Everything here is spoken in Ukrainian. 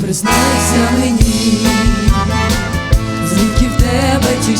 признайся мені, звідки в тебе ті